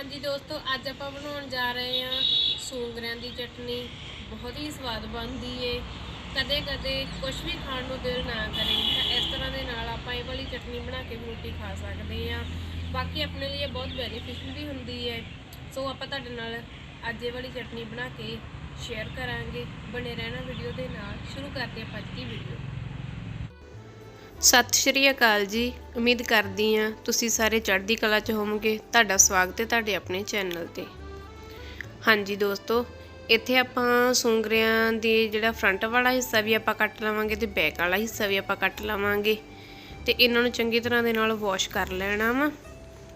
ਹਾਂਜੀ ਦੋਸਤੋ, ਅੱਜ ਆਪਾਂ ਬਣਾਉਣ ਜਾ ਰਹੇ ਹਾਂ ਸੂੰਗਰਿਆਂ ਦੀ ਚਟਨੀ। ਬਹੁਤ ਹੀ ਸਵਾਦ ਬਣਦੀ ਏ। ਕਦੇ ਕਦੇ ਕੁਝ ਵੀ ਖਾਣ ਨੂੰ ਦਿਲ ਨਾ ਕਰੇ, ਤਾਂ ਇਸ ਤਰ੍ਹਾਂ ਦੇ ਨਾਲ ਆਪਾਂ ਇਹ ਵਾਲੀ ਚਟਨੀ ਬਣਾ ਕੇ ਰੋਟੀ ਖਾ ਸਕਦੇ ਹਾਂ। ਬਾਕੀ ਆਪਣੇ ਲਈ ਇਹ ਬਹੁਤ ਬੈਨੀਫਿਸ਼ੀਅਲ ਵੀ ਹੁੰਦੀ ਹੈ ਸੋ ਆਪਾਂ ਤੁਹਾਡੇ ਨਾਲ ਅੱਜ ਇਹ ਵਾਲੀ ਚਟਨੀ ਬਣਾ ਕੇ ਸ਼ੇਅਰ ਕਰਾਂਗੇ। ਬਣੇ ਰਹਿਣਾ ਵੀਡੀਓ ਦੇ ਨਾਲ। ਸ਼ੁਰੂ ਕਰਦੇ ਆਪਾਂ ਅੱਜ ਦੀ ਵੀਡੀਓ ਸਤਿ ਸ਼੍ਰੀ ਅਕਾਲ ਜੀ। ਉਮੀਦ ਕਰਦੀ ਹਾਂ ਤੁਸੀਂ ਸਾਰੇ ਚੜ੍ਹਦੀ ਕਲਾ 'ਚ ਹੋਵੋਗੇ। ਤੁਹਾਡਾ ਸਵਾਗਤ ਹੈ ਤੁਹਾਡੇ ਆਪਣੇ ਚੈਨਲ ਤੇ। ਹਾਂਜੀ ਦੋਸਤੋ, ਇੱਥੇ ਆਪਾਂ ਸੁੰਗਰਿਆਂ ਦੇ ਜਿਹੜਾ ਫਰੰਟ ਵਾਲਾ ਹਿੱਸਾ ਵੀ ਆਪਾਂ ਕੱਟ ਲਵਾਂਗੇ ਤੇ ਬੈਕ ਵਾਲਾ ਹਿੱਸਾ ਵੀ ਆਪਾਂ ਕੱਟ ਲਵਾਂਗੇ। ਤੇ ਇਹਨਾਂ ਨੂੰ ਚੰਗੀ ਤਰ੍ਹਾਂ ਦੇ ਨਾਲ ਵਾਸ਼ ਕਰ ਲੈਣਾ ਵਾ।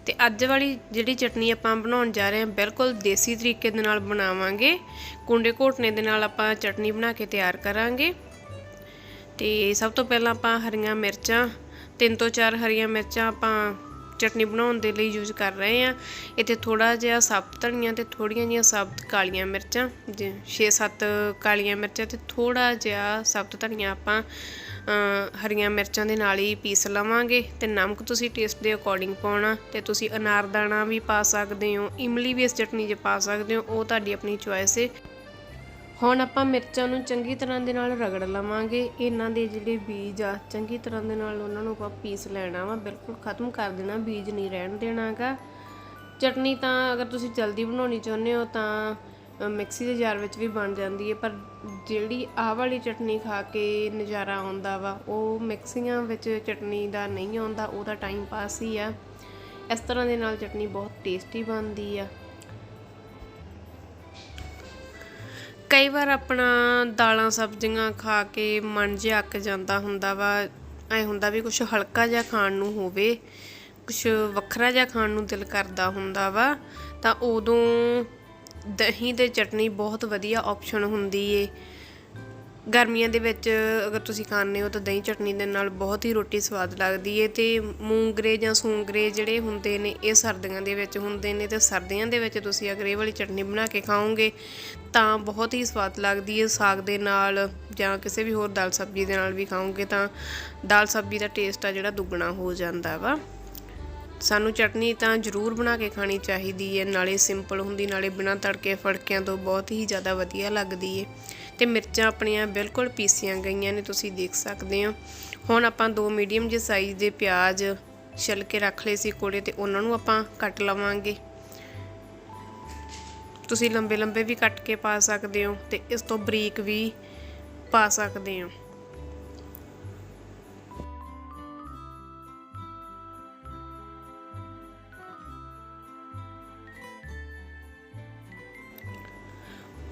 ਤੇ ਅੱਜ ਵਾਲੀ ਜਿਹੜੀ ਚਟਨੀ ਆਪਾਂ ਬਣਾਉਣ ਜਾ ਰਹੇ ਹਾਂ, ਬਿਲਕੁਲ ਦੇਸੀ ਤਰੀਕੇ ਦੇ ਨਾਲ ਬਣਾਵਾਂਗੇ। ਕੁੰਡੇ ਘੋਟਨੇ ਦੇ ਨਾਲ ਆਪਾਂ ਚਟਨੀ ਬਣਾ ਕੇ ਤਿਆਰ ਕਰਾਂਗੇ। ਤੇ ਸਭ ਤੋਂ ਪਹਿਲਾਂ ਆਪਾਂ ਹਰੀਆਂ ਮਿਰਚਾਂ, ਤਿੰਨ ਤੋਂ ਚਾਰ ਹਰੀਆਂ ਮਿਰਚਾਂ ਆਪਾਂ ਚਟਨੀ ਬਣਾਉਣ ਦੇ ਲਈ ਯੂਜ਼ ਕਰ ਰਹੇ ਆ ਇੱਥੇ ਥੋੜਾ ਜਿਹਾ ਸਾਬਤ ਧਨੀਆ ਤੇ ਥੋੜੀਆਂ ਜਿਹੀਆਂ ਸਾਬਤ ਕਾਲੀਆਂ ਮਿਰਚਾਂ 6-7 ਕਾਲੀਆਂ ਮਿਰਚਾਂ ਤੇ ਥੋੜਾ ਜਿਹਾ ਸਾਬਤ ਧਨੀਆ ਆਪਾਂ ਹਰੀਆਂ ਮਿਰਚਾਂ ਦੇ ਨਾਲ ਹੀ ਪੀਸ ਲਵਾਂਗੇ ਤੇ ਨਮਕ ਤੁਸੀਂ ਟੇਸਟ ਦੇ ਅਕੋਰਡਿੰਗ ਪਾਉਣਾ ਤੇ ਤੁਸੀਂ ਅਨਾਰਦਾਣਾ ਵੀ ਪਾ ਸਕਦੇ ਹੋ, ਇਮਲੀ ਵੀ ਇਸ ਚਟਨੀ 'ਚ ਪਾ ਸਕਦੇ ਹੋ, ਉਹ ਤੁਹਾਡੀ ਆਪਣੀ ਚੁਆਇਸ ਹੈ। ਹੁਣ ਆਪਾਂ ਮਿਰਚਾਂ ਨੂੰ ਚੰਗੀ ਤਰ੍ਹਾਂ ਦੇ ਨਾਲ ਰਗੜ ਲਵਾਂਗੇ। ਇਹਨਾਂ ਦੇ ਜਿਹੜੇ ਬੀਜ ਆ, ਚੰਗੀ ਤਰ੍ਹਾਂ ਦੇ ਨਾਲ ਉਹਨਾਂ ਨੂੰ ਆਪਾਂ ਪੀਸ ਲੈਣਾ ਵਾ। ਬਿਲਕੁਲ ਖਤਮ ਕਰ ਦੇਣਾ, ਬੀਜ ਨਹੀਂ ਰਹਿਣ ਦੇਣਾਗਾ। ਚਟਨੀ ਤਾਂ ਅਗਰ ਤੁਸੀਂ ਜਲਦੀ ਬਣਾਉਣੀ ਚਾਹੁੰਦੇ ਹੋ ਤਾਂ ਮਿਕਸੀ ਦੇ ਜਾਰ ਵਿੱਚ ਵੀ ਬਣ ਜਾਂਦੀ ਹੈ। ਪਰ ਜਿਹੜੀ ਆਹ ਵਾਲੀ ਚਟਨੀ ਖਾ ਕੇ ਨਜ਼ਾਰਾ ਆਉਂਦਾ ਵਾ, ਉਹ ਮਿਕਸੀਆਂ ਵਿੱਚ ਚਟਨੀ ਦਾ ਨਹੀਂ ਆਉਂਦਾ, ਉਹਦਾ ਟਾਈਮ ਪਾਸ ਹੀ ਆ। ਇਸ ਤਰ੍ਹਾਂ ਦੇ ਨਾਲ ਚਟਨੀ ਬਹੁਤ ਟੇਸਟੀ ਬਣਦੀ ਆ। ਕਈ ਵਾਰ ਆਪਣਾ ਦਾਲਾਂ ਸਬਜ਼ੀਆਂ ਖਾ ਕੇ ਮਨ ਜਿਹਾ ਅੱਕ ਜਾਂਦਾ ਹੁੰਦਾ ਵਾ, ਐ ਹੁੰਦਾ ਵੀ ਕੁਝ ਹਲਕਾ ਜਿਹਾ ਖਾਣ ਨੂੰ ਹੋਵੇ ਕੁਝ ਵੱਖਰਾ ਜਿਹਾ ਖਾਣ ਨੂੰ ਦਿਲ ਕਰਦਾ ਹੁੰਦਾ ਵਾ, ਤਾਂ ਉਦੋਂ ਦਹੀਂ ਤੇ ਚਟਨੀ ਬਹੁਤ ਵਧੀਆ ਆਪਸ਼ਨ ਹੁੰਦੀ ਏ। ਗਰਮੀਆਂ ਦੇ ਵਿੱਚ ਅਗਰ ਤੁਸੀਂ ਖਾਂਦੇ ਹੋ ਤਾਂ ਦਹੀਂ ਚਟਨੀ ਦੇ ਨਾਲ ਬਹੁਤ ਹੀ ਰੋਟੀ ਸਵਾਦ ਲੱਗਦੀ ਏ ਤੇ ਮੂੰਗਰੇ ਜਾਂ ਸੂੰਗਰੇ ਜਿਹੜੇ ਹੁੰਦੇ ਨੇ, ਇਹ ਸਰਦੀਆਂ ਦੇ ਵਿੱਚ ਹੁੰਦੇ ਨੇ ਤੇ ਸਰਦੀਆਂ ਦੇ ਵਿੱਚ ਤੁਸੀਂ ਅਗਰ ਇਹ ਵਾਲੀ ਚਟਨੀ ਬਣਾ ਕੇ ਖਾਓਗੇ ਤਾਂ ਬਹੁਤ ਹੀ ਸਵਾਦ ਲੱਗਦੀ ਏ। ਸਾਗ ਦੇ ਨਾਲ ਜਾਂ ਕਿਸੇ ਵੀ ਹੋਰ ਦਾਲ ਸਬਜ਼ੀ ਦੇ ਨਾਲ ਵੀ ਖਾਓਗੇ ਤਾਂ ਦਾਲ ਸਬਜ਼ੀ ਦਾ ਟੇਸਟ ਆ ਜਿਹੜਾ ਦੁੱਗਣਾ ਹੋ ਜਾਂਦਾ ਵਾ। ਸਾਨੂੰ ਚਟਨੀ ਤਾਂ ਜ਼ਰੂਰ ਬਣਾ ਕੇ ਖਾਣੀ ਚਾਹੀਦੀ ਹੈ ਨਾਲੇ ਸਿੰਪਲ ਹੁੰਦੀ, ਨਾਲੇ ਬਿਨਾਂ ਤੜਕੇ ਫੜਕਿਆਂ ਤੋਂ ਬਹੁਤ ਹੀ ਜ਼ਿਆਦਾ ਵਧੀਆ ਲੱਗਦੀ ਹੈ ਤੇ ਮਿਰਚਾਂ ਆਪਣੀਆਂ ਬਿਲਕੁਲ ਪੀਸੀਆਂ ਗਈਆਂ ਨੇ, ਤੁਸੀਂ ਦੇਖ ਸਕਦੇ ਹੋ। ਹੁਣ ਆਪਾਂ ਦੋ ਮੀਡੀਅਮ ਜੇ ਸਾਈਜ਼ ਦੇ ਪਿਆਜ਼ ਛਿਲ ਕੇ ਰੱਖ ਲਏ ਸੀ ਕੋੜੇ ਤੇ ਉਹਨਾਂ ਨੂੰ ਆਪਾਂ ਕੱਟ ਲਵਾਂਗੇ। ਤੁਸੀਂ ਲੰਬੇ ਲੰਬੇ ਵੀ ਕੱਟ ਕੇ ਪਾ ਸਕਦੇ ਹੋ ਤੇ ਇਸ ਤੋਂ ਬਰੀਕ ਵੀ ਪਾ ਸਕਦੇ ਹੋ।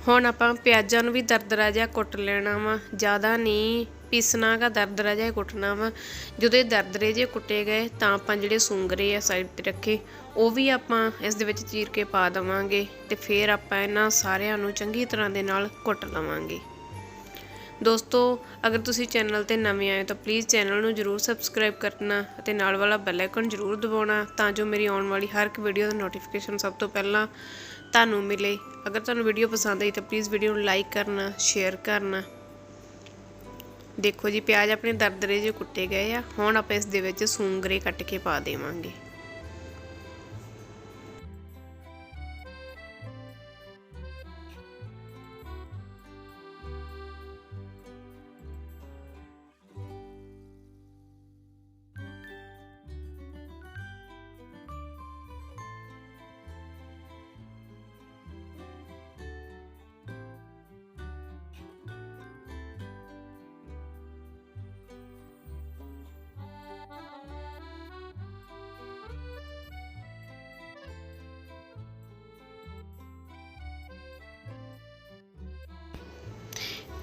ਹੁਣ ਆਪਾਂ ਪਿਆਜ਼ਾਂ ਨੂੰ ਵੀ ਦਰਦਰਾ ਜਿਹਾ ਕੁੱਟ ਲੈਣਾ ਵਾ। ਜ਼ਿਆਦਾ ਨਹੀਂ ਪੀਸਣਾਗਾ ਦਰਦਰਾ ਜਿਹਾ ਕੁੱਟਣਾ ਵਾ। ਜਦੋਂ ਇਹ ਦਰਦਰੇ ਜਿਹੇ ਕੁੱਟੇ ਗਏ, ਤਾਂ ਆਪਾਂ ਜਿਹੜੇ ਸੁੰਗਰੇ ਆ ਸਾਈਡ ਤੇ ਰੱਖੇ, ਉਹ ਵੀ ਆਪਾਂ ਇਸ ਦੇ ਵਿੱਚ ਚੀਰ ਕੇ ਪਾ ਦਵਾਂਗੇ ਤੇ ਫਿਰ ਆਪਾਂ ਇਹਨਾਂ ਸਾਰਿਆਂ ਨੂੰ ਚੰਗੀ ਤਰ੍ਹਾਂ ਦੇ ਨਾਲ ਕੁੱਟ ਲਵਾਂਗੇ। ਦੋਸਤੋ, ਅਗਰ ਤੁਸੀਂ ਚੈਨਲ ਤੇ ਨਵੇਂ ਆਏ ਤਾਂ ਪਲੀਜ਼ ਚੈਨਲ ਨੂੰ ਜਰੂਰ ਸਬਸਕ੍ਰਾਈਬ ਕਰਨਾ ਅਤੇ ਨਾਲ ਵਾਲਾ ਬੈਲ ਆਈਕਨ ਜਰੂਰ ਦਬਾਉਣਾ ਤਾਂ ਜੋ ਮੇਰੀ ਆਉਣ ਵਾਲੀ ਹਰ ਇੱਕ ਵੀਡੀਓ ਦਾ ਨੋਟੀਫਿਕੇਸ਼ਨ ਸਭ ਤੋਂ ਪਹਿਲਾਂ ਤੁਹਾਨੂੰ ਮਿਲੇ। ਅਗਰ ਤੁਹਾਨੂੰ ਵੀਡੀਓ ਪਸੰਦ ਆਈ ਤਾਂ ਪਲੀਜ਼ ਵੀਡੀਓ ਨੂੰ ਲਾਈਕ ਕਰਨਾ ਸ਼ੇਅਰ ਕਰਨਾ। ਦੇਖੋ ਜੀ, ਪਿਆਜ਼ ਆਪਣੇ ਦਰਦਰੇ ਜਿਹੇ ਕੁੱਟੇ ਗਏ ਆ। ਹੁਣ ਆਪਾਂ ਇਸ ਦੇ ਵਿੱਚ ਸੂੰਗਰੇ ਕੱਟ ਕੇ ਪਾ ਦੇਵਾਂਗੇ।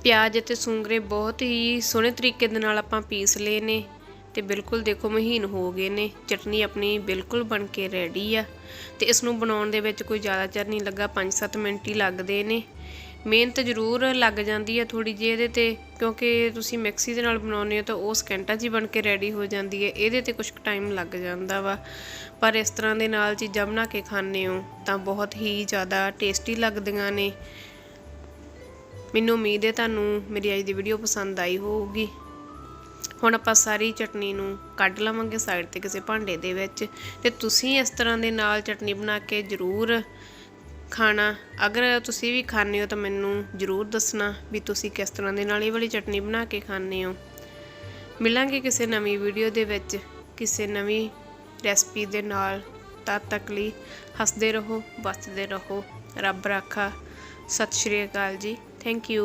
ਪਿਆਜ਼ ਅਤੇ ਸੁੰਗਰੇ ਬਹੁਤ ਹੀ ਸੋਹਣੇ ਤਰੀਕੇ ਦੇ ਨਾਲ ਆਪਾਂ ਪੀਸ ਲਏ ਨੇ ਤੇ ਬਿਲਕੁਲ ਦੇਖੋ ਮਹੀਨ ਹੋ ਗਏ ਨੇ। ਚਟਨੀ ਆਪਣੀ ਬਿਲਕੁਲ ਬਣ ਕੇ ਰੈਡੀ ਆ ਤੇ ਇਸ ਨੂੰ ਬਣਾਉਣ ਦੇ ਵਿੱਚ ਕੋਈ ਜ਼ਿਆਦਾ ਚਿਰ ਨਹੀਂ ਲੱਗਾ 5-7 ਮਿੰਟ ਹੀ ਲੱਗਦੇ ਨੇ। ਮਿਹਨਤ ਜ਼ਰੂਰ ਲੱਗ ਜਾਂਦੀ ਹੈ ਥੋੜੀ ਜਿਹੀ ਇਹਦੇ ਤੇ, ਕਿਉਂਕਿ ਤੁਸੀਂ ਮਿਕਸੀ ਦੇ ਨਾਲ ਬਣਾਉਂਦੇ ਹੋ ਤਾਂ ਉਹ ਸਕਿੰਟਾਂ 'ਚ ਹੀ ਬਣ ਕੇ ਰੈਡੀ ਹੋ ਜਾਂਦੀ ਹੈ, ਇਹਦੇ ਤੇ ਕੁਝ ਟਾਈਮ ਲੱਗ ਜਾਂਦਾ ਵਾ। ਪਰ ਇਸ ਤਰ੍ਹਾਂ ਦੇ ਨਾਲ ਚੀਜ਼ਾਂ ਬਣਾ ਕੇ ਖਾਣੇ ਹੋ ਤਾਂ ਬਹੁਤ ਹੀ ਜ਼ਿਆਦਾ ਟੇਸਟੀ ਲੱਗਦੀਆਂ ਨੇ। ਮੈਨੂੰ ਉਮੀਦ ਹੈ ਤੁਹਾਨੂੰ ਮੇਰੀ ਅੱਜ ਦੀ ਵੀਡੀਓ ਪਸੰਦ ਆਈ ਹੋਊਗੀ। ਹੁਣ ਆਪਾਂ ਸਾਰੀ ਚਟਨੀ ਨੂੰ ਕੱਢ ਲਵਾਂਗੇ ਸਾਈਡ ਤੇ ਕਿਸੇ ਭਾਂਡੇ ਦੇ ਵਿੱਚ ਤੇ ਤੁਸੀਂ ਇਸ ਤਰ੍ਹਾਂ ਦੇ ਨਾਲ ਚਟਨੀ ਬਣਾ ਕੇ ਜ਼ਰੂਰ ਖਾਣਾ। ਅਗਰ ਤੁਸੀਂ ਵੀ ਖਾਂਦੇ ਹੋ ਤਾਂ ਮੈਨੂੰ ਜ਼ਰੂਰ ਦੱਸਣਾ ਵੀ ਤੁਸੀਂ ਕਿਸ ਤਰ੍ਹਾਂ ਦੇ ਨਾਲ ਇਹ ਵਾਲੀ ਚਟਨੀ ਬਣਾ ਕੇ ਖਾਂਦੇ ਹੋ। ਮਿਲਾਂਗੇ ਕਿਸੇ ਨਵੀਂ ਵੀਡੀਓ ਦੇ ਵਿੱਚ। ਕਿਸੇ ਨਵੀਂ ਰੈਸਪੀ ਦੇ ਨਾਲ। ਤਦ ਤੱਕ ਲਈ ਹੱਸਦੇ ਰਹੋ, ਵੱਸਦੇ ਰਹੋ। ਰੱਬ ਰਾਖਾ। ਸਤਿ ਸ਼੍ਰੀ ਅਕਾਲ ਜੀ। Thank you